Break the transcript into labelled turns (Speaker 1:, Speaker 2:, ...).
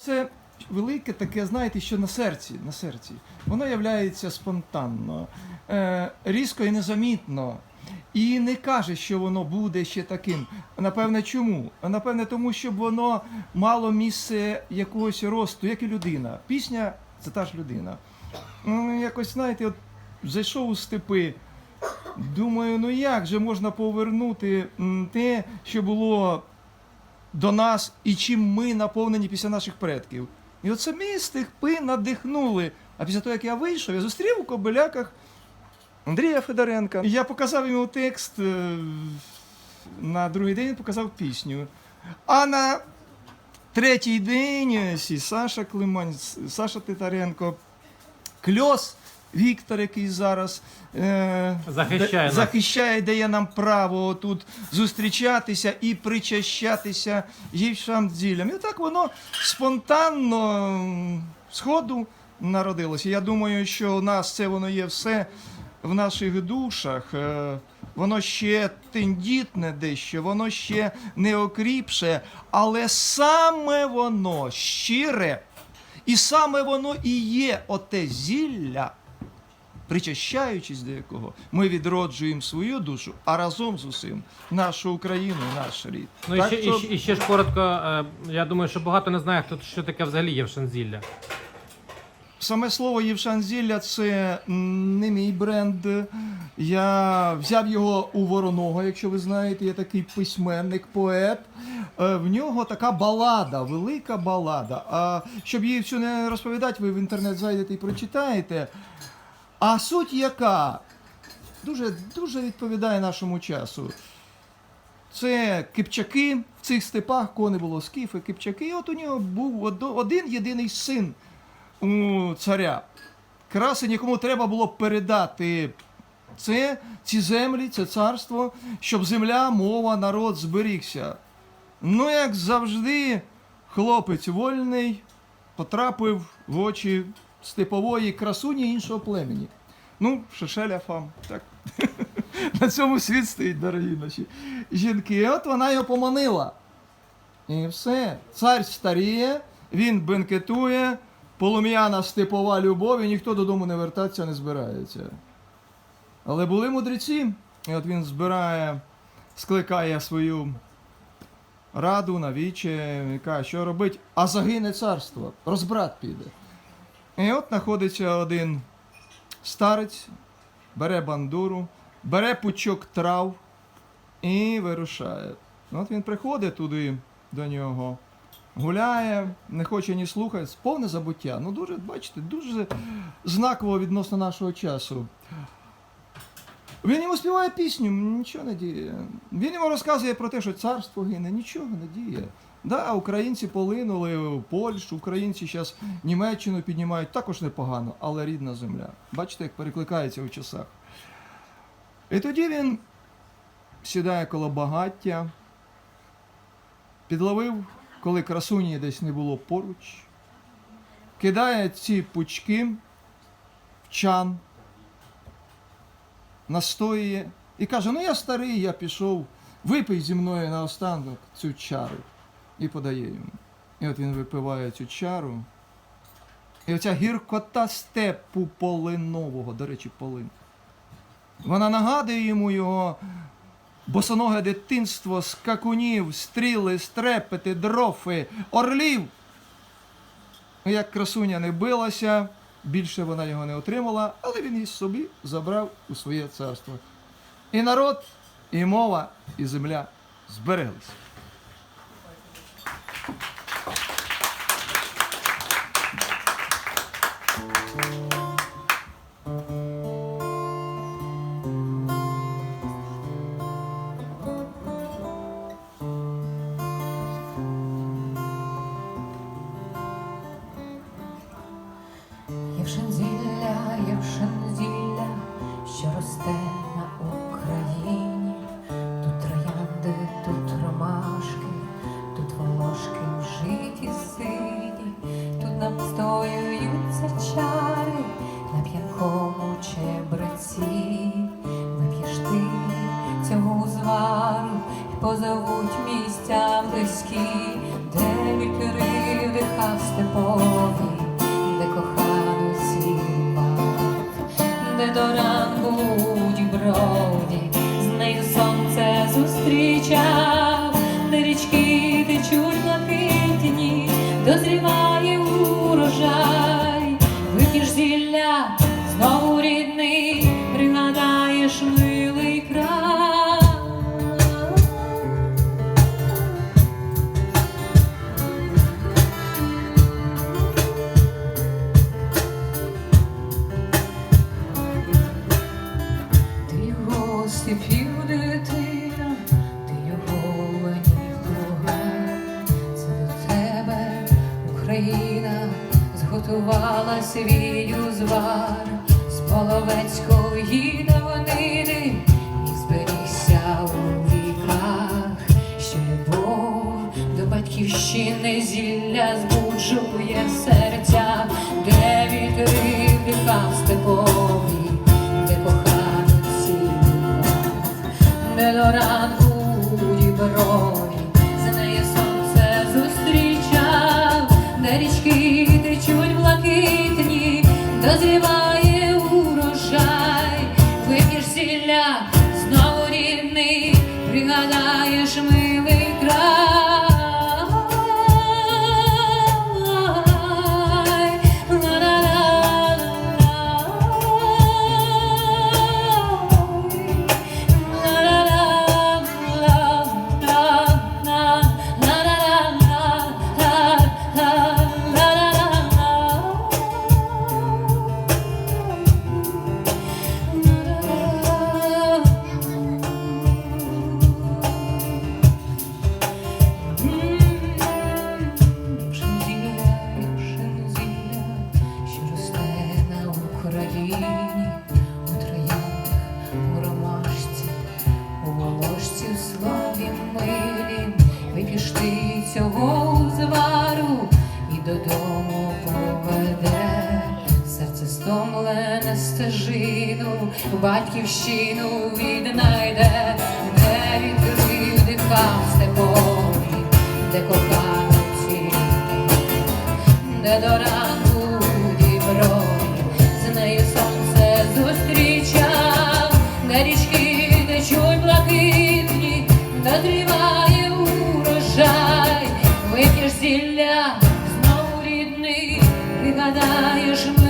Speaker 1: Це велике таке, знаєте, що на серці, на серці. Воно являється спонтанно, е, різко і незамітно. І не каже, що воно буде ще таким. Напевне, чому? Напевне, тому що воно мало місце якогось росту, як і людина. Пісня це та ж людина. Ну, якось, знаєте, от зайшов у степи. Думаю, ну як же можна повернути те, що було до нас і чим ми наповнені після наших предків. І от самі стихи надихнули. А після того, як я вийшов, я зустрів у Кобиляках Андрія Федоренка. Я показав йому текст. е, На другий день він показав пісню. А на третій день е, Саша Климань, Саша Титаренко, Кльос Віктор, який зараз е,
Speaker 2: Захищає
Speaker 1: захищає, дає нам право тут зустрічатися і причащатися Євшам дзілям. І так воно спонтанно сходу народилося. Я думаю, що у нас це воно є все в наших душах. Е, Воно ще тендітне дещо, воно ще не окріпше, але саме воно щире, і саме воно і є оте зілля, причащаючись до якого, ми відроджуємо свою душу, а разом з усім нашу Україну, і наш рід.
Speaker 2: Ну і ще,
Speaker 1: що-
Speaker 2: і, ще, і ще ж коротко, е, я думаю, що багато не знає, хто що таке взагалі Євшанзілля.
Speaker 1: Саме слово Євшанзілля це не мій бренд. Я взяв його у Вороного, якщо ви знаєте, є такий письменник, поет. Е, В нього така балада, велика балада. А щоб її всю не розповідати, ви в інтернет зайдете і прочитаєте. А суть яка дуже, дуже відповідає нашому часу. Це кипчаки в цих степах, кого не було скіфи, кипчаки. І от у нього був один єдиний син у царя. Красень, якому треба було передати це, ці землі, це царство, щоб земля, мова, народ зберігся. Ну, як завжди, хлопець вольний потрапив в очі степової красуні іншого племені. Ну, шешеля фам. Так. На цьому світ стоїть, дорогі наші жінки. От вона його поманила. І все. Цар старіє, він бенкетує, полум'яна степова любов, і ніхто додому не вертатися не збирається. Але були мудреці, і от він збирає, скликає свою раду на віче, і каже, що робить, а загине царство, розбрат піде. І от знаходиться один старець, бере бандуру, бере пучок трав і вирушає. От він приходить туди до нього, гуляє, не хоче ні слухати, повне забуття. Ну, дуже, бачите, дуже знаково відносно нашого часу. Він йому співає пісню, нічого не діє. Він йому розказує про те, що царство гине, нічого не діє. Да, українці полинули в Польщу, українці зараз Німеччину піднімають, також непогано, але рідна земля. Бачите, як перекликається у часах. І тоді він сідає коло багаття, підловив, коли красуні десь не було поруч, кидає ці пучки в чан, настоює і каже: Ну я старий, я пішов, випий зі мною наостанок цю чару. І подає йому. І от він випиває цю чару. І оця гіркота степу полинового, до речі, полин. Вона нагадує йому його босоноге дитинство, скакунів, стріли, стрепети, дрофи, орлів. Ну, Як красуня не билася, більше вона його не отримала, але він її собі забрав у своє царство. І народ, і мова, і земля збереглися.
Speaker 3: Цього узвару і позовуть місця близькі, де вітри дихав степові, де кохану цілував, де до ранку будь броді, зготувала свій узвар з половецької давнини і зберігся у віках, що любов до батьківщини зілля збуджує серця, де вітри вдихав степові, де кохану цілував, де до ранку стежину, батьківщину віднайде, де вітри вдихав степові, де кохану цілі, де до ранку діброві, з нею сонце зустрічав, де річки течуть блакитні, дозріває урожай, вип'єш зілля, знову рідний, пригадай.